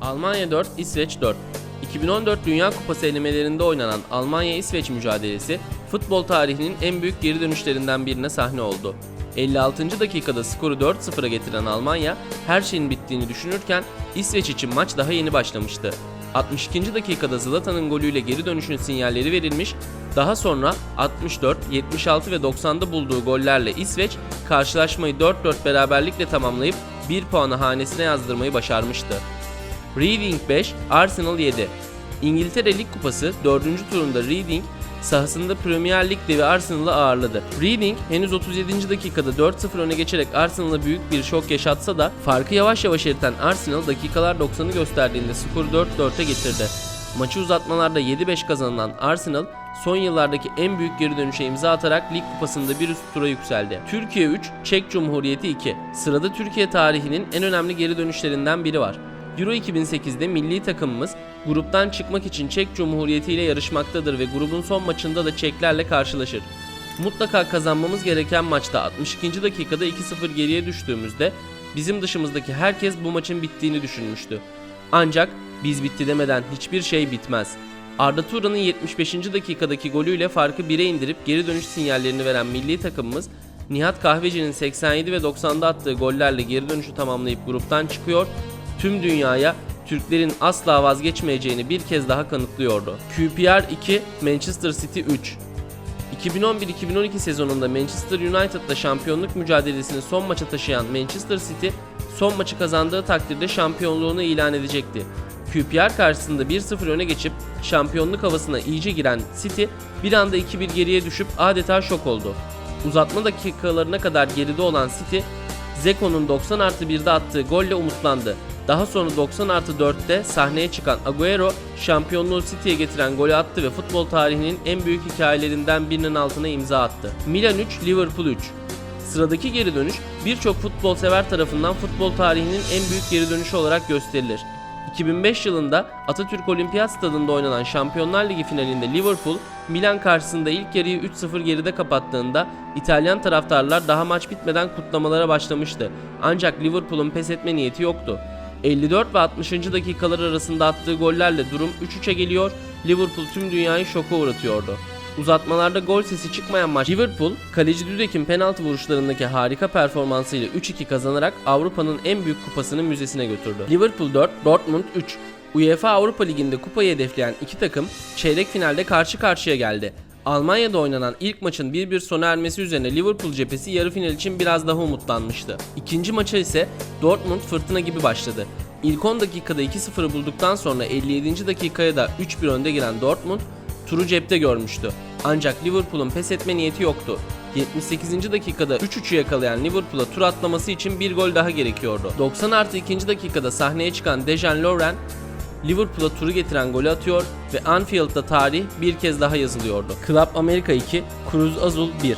Almanya 4, İsveç 4. 2014 Dünya Kupası elemelerinde oynanan Almanya-İsveç mücadelesi futbol tarihinin en büyük geri dönüşlerinden birine sahne oldu. 56. dakikada skoru 4-0'a getiren Almanya her şeyin bittiğini düşünürken İsveç için maç daha yeni başlamıştı. 62. dakikada Zlatan'ın golüyle geri dönüşün sinyalleri verilmiş, daha sonra 64, 76 ve 90'da bulduğu gollerle İsveç karşılaşmayı 4-4 beraberlikle tamamlayıp 1 puanı hanesine yazdırmayı başarmıştı. Reading 5, Arsenal 7. İngiltere Lig Kupası 4. turunda Reading sahasında Premier Lig devi Arsenal'ı ağırladı. Reading henüz 37. dakikada 4-0 öne geçerek Arsenal'a büyük bir şok yaşatsa da farkı yavaş yavaş eriten Arsenal dakikalar 90'ı gösterdiğinde skoru 4-4'e getirdi. Maçı uzatmalarda 7-5 kazanılan Arsenal son yıllardaki en büyük geri dönüşe imza atarak lig kupasında bir üst tura yükseldi. Türkiye 3, Çek Cumhuriyeti 2. Sırada Türkiye tarihinin en önemli geri dönüşlerinden biri var. Euro 2008'de milli takımımız gruptan çıkmak için Çek Cumhuriyeti ile yarışmaktadır ve grubun son maçında da Çeklerle karşılaşır. Mutlaka kazanmamız gereken maçta 62. dakikada 2-0 geriye düştüğümüzde bizim dışımızdaki herkes bu maçın bittiğini düşünmüştü. Ancak biz bitti demeden hiçbir şey bitmez. Arda Turan'ın 75. dakikadaki golüyle farkı 1'e indirip geri dönüş sinyallerini veren milli takımımız Nihat Kahveci'nin 87 ve 90'da attığı gollerle geri dönüşü tamamlayıp gruptan çıkıyor, tüm dünyaya Türklerin asla vazgeçmeyeceğini bir kez daha kanıtlıyordu. QPR 2, Manchester City 3. 2011-2012 sezonunda Manchester United'la şampiyonluk mücadelesini son maça taşıyan Manchester City son maçı kazandığı takdirde şampiyonluğunu ilan edecekti. QPR karşısında 1-0 öne geçip şampiyonluk havasına iyice giren City bir anda 2-1 geriye düşüp adeta şok oldu. Uzatma dakikalarına kadar geride olan City, Zeko'nun 90 artı 1'de attığı golle umutlandı. Daha sonra 90 artı 4'te sahneye çıkan Agüero şampiyonluğu City'ye getiren golü attı ve futbol tarihinin en büyük hikayelerinden birinin altına imza attı. Milan 3, Liverpool 3. Sıradaki geri dönüş birçok futbol sever tarafından futbol tarihinin en büyük geri dönüşü olarak gösterilir. 2005 yılında Atatürk Olimpiyat Stadında oynanan Şampiyonlar Ligi finalinde Liverpool, Milan karşısında ilk yarıyı 3-0 geride kapattığında İtalyan taraftarlar daha maç bitmeden kutlamalara başlamıştı. Ancak Liverpool'un pes etme niyeti yoktu. 54 ve 60. dakikalar arasında attığı gollerle durum 3-3'e geliyor, Liverpool tüm dünyayı şoka uğratıyordu. Uzatmalarda gol sesi çıkmayan maç Liverpool, kaleci Dudek'in penaltı vuruşlarındaki harika performansıyla 3-2 kazanarak Avrupa'nın en büyük kupasını müzesine götürdü. Liverpool 4, Dortmund 3. UEFA Avrupa Ligi'nde kupayı hedefleyen iki takım çeyrek finalde karşı karşıya geldi. Almanya'da oynanan ilk maçın 1-1 sona ermesi üzerine Liverpool cephesi yarı final için biraz daha umutlanmıştı. İkinci maça ise Dortmund fırtına gibi başladı. İlk 10 dakikada 2-0'ı bulduktan sonra 57. dakikaya da 3-1 önde giren Dortmund turu cepte görmüştü. Ancak Liverpool'un pes etme niyeti yoktu. 78. dakikada 3-3'ü yakalayan Liverpool'a tur atlaması için bir gol daha gerekiyordu. 90 artı 2. dakikada sahneye çıkan Dejan Lovren Liverpool'a turu getiren golü atıyor ve Anfield'da tarih bir kez daha yazılıyordu. Club America 2, Cruz Azul 1.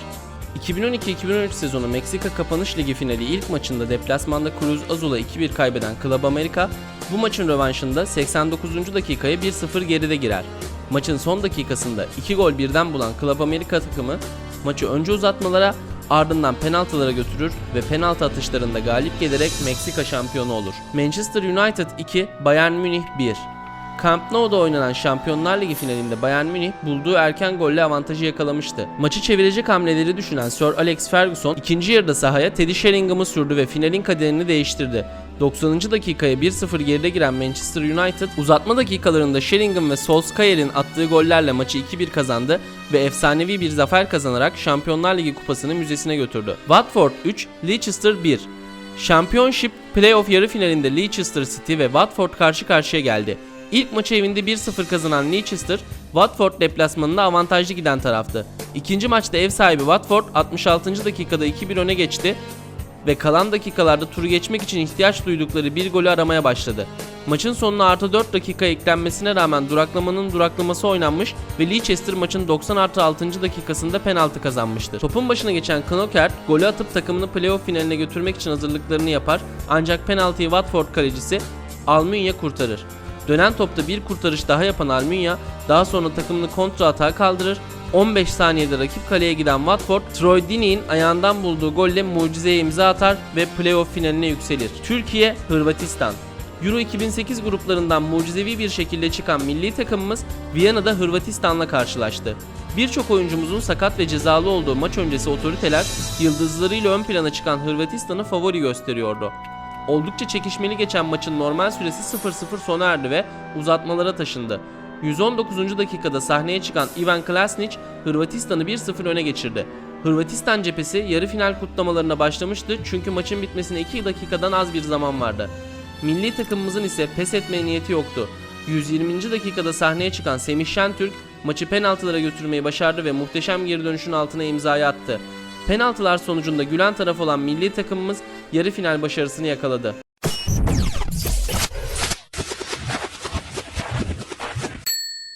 2012-2013 sezonu Meksika Kapanış Ligi finali ilk maçında deplasmanda Cruz Azul'a 2-1 kaybeden Club America bu maçın rövanşında 89. dakikaya 1-0 geride girer. Maçın son dakikasında 2 gol birden bulan Club America takımı maçı önce uzatmalara ardından penaltılara götürür ve penaltı atışlarında galip gelerek Meksika şampiyonu olur. Manchester United 2, Bayern Münih 1. Camp Nou'da oynanan Şampiyonlar Ligi finalinde Bayern Münih bulduğu erken golle avantajı yakalamıştı. Maçı çevirecek hamleleri düşünen Sir Alex Ferguson ikinci yarıda sahaya Teddy Sheringham'ı sürdü ve finalin kaderini değiştirdi. 90. dakikaya 1-0 geride giren Manchester United uzatma dakikalarında Sheringham ve Solskjaer'in attığı gollerle maçı 2-1 kazandı ve efsanevi bir zafer kazanarak Şampiyonlar Ligi kupasını müzesine götürdü. Watford 3, Leicester 1. Championship Playoff yarı finalinde Leicester City ve Watford karşı karşıya geldi. İlk maçı evinde 1-0 kazanan Leicester, Watford deplasmanında avantajlı giden taraftı. İkinci maçta ev sahibi Watford 66. dakikada 2-1 öne geçti ve kalan dakikalarda turu geçmek için ihtiyaç duydukları bir golü aramaya başladı. Maçın sonuna artı 4 dakika eklenmesine rağmen duraklamanın duraklaması oynanmış ve Leicester maçın 90 artı 6. dakikasında penaltı kazanmıştır. Topun başına geçen Knokert golü atıp takımını playoff finaline götürmek için hazırlıklarını yapar ancak penaltıyı Watford kalecisi Almunya kurtarır. Dönen topta bir kurtarış daha yapan Almunya daha sonra takımını kontra atağa kaldırır 15 saniyede rakip kaleye giden Watford, Troy Deeney'in ayağından bulduğu golle mucizeye imza atar ve playoff finaline yükselir. Türkiye, Hırvatistan. Euro 2008 gruplarından mucizevi bir şekilde çıkan milli takımımız Viyana'da Hırvatistan'la karşılaştı. Birçok oyuncumuzun sakat ve cezalı olduğu maç öncesi otoriteler yıldızlarıyla ön plana çıkan Hırvatistan'ı favori gösteriyordu. Oldukça çekişmeli geçen maçın normal süresi 0-0 sona erdi ve uzatmalara taşındı. 119. dakikada sahneye çıkan Ivan Klasnic Hırvatistan'ı 1-0 öne geçirdi. Hırvatistan cephesi yarı final kutlamalarına başlamıştı çünkü maçın bitmesine 2 dakikadan az bir zaman vardı. Milli takımımızın ise pes etmeye niyeti yoktu. 120. dakikada sahneye çıkan Semih Şentürk maçı penaltılara götürmeyi başardı ve muhteşem geri dönüşün altına imzayı attı. Penaltılar sonucunda gülen taraf olan milli takımımız yarı final başarısını yakaladı.